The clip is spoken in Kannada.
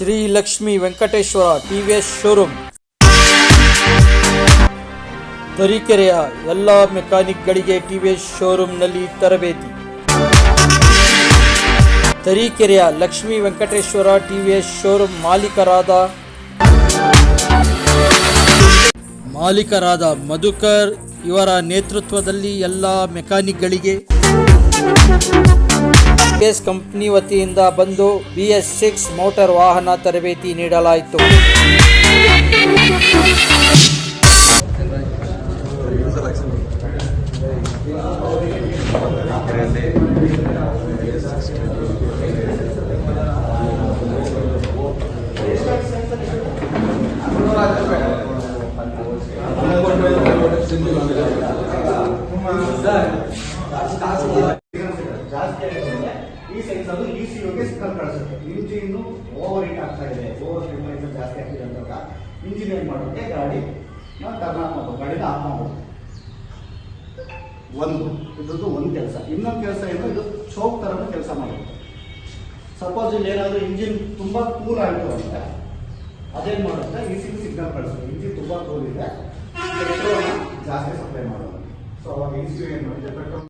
Shri Lakshmi Venkateshwara T V S showroom ತರೀಕೆರೆಯ ಎಲ್ಲ ಮೆಕ್ಯಾನಿಕ್ಗಳಿಗೆ ಟಿವಿಎಸ್ ಶೋರೂಮ್ನಲ್ಲಿ ತರಬೇತಿ. ತರೀಕೆರೆಯ Lakshmi Venkateshwara T V S showroom ಮಾಲೀಕರಾದ ಮಾಲೀಕರಾದ ಮಧುಕರ್ ಇವರ ನೇತೃತ್ವದಲ್ಲಿ ಎಲ್ಲ ಮೆಕ್ಯಾನಿಕ್ಗಳಿಗೆ ಎಸ್ ಕಂಪ್ನಿ ವತಿಯಿಂದ ಬಂದು ಬಿ ಎಸ್ ಸಿಕ್ಸ್ ಮೋಟಾರ್ ವಾಹನ ತರಬೇತಿ ನೀಡಲಾಯಿತು. ಈ ಸೈನ್ಸ್ ಅದು ಈ ಸಿ ಗೆ ಸಿಗ್ನಲ್ ಕಳಿಸುತ್ತೆ ಇಂಜಿನ್ ಓವರ್ ಹೀಟ್ ಆಗ್ತಾ ಇದೆ. ಓವರ್ ಟೆಂಪರೇಚರ್ ಜಾಸ್ತಿ ಆಗ್ತಿದೆ ಅಂದಾಗ ಇಂಜಿನ್ ಏನ್ ಮಾಡುತ್ತೆ ಗಾಡಿ ಟರ್ನ್ ಆಫ್ ಮಾಡೋದು ಗಾಡಿನ ಆಫ್ ಒಂದು. ಇದ್ರದ್ದು ಒಂದು ಕೆಲಸ. ಇನ್ನೊಂದು ಕೆಲಸ ಏನು? ಇದು ಚೌಕ್ ಥರನೂ ಕೆಲಸ ಮಾಡುತ್ತೆ ಸಪೋಸ್ ಇಲ್ಲಿ ಏನಾದರೂ ಇಂಜಿನ್ ತುಂಬಾ ಕೂಲ್ ಆಯಿತು ಅಂತ, ಅದೇನ್ ಮಾಡುತ್ತೆ? ಈ ಸಿ ಸಿಗ್ನಲ್ ಕಳಿಸುತ್ತೆ. ಇಂಜಿನ್ ತುಂಬಾ ಕೂಲ್ ಇದೆ. ಪೆಟ್ರೋಲ್ ಜಾಸ್ತಿ ಸಪ್ಲೈ ಮಾಡೋದು. ಸೊ ಅವಾಗ ಇ ಸಿ ಏನು ಪೆಟ್ರೋಲ್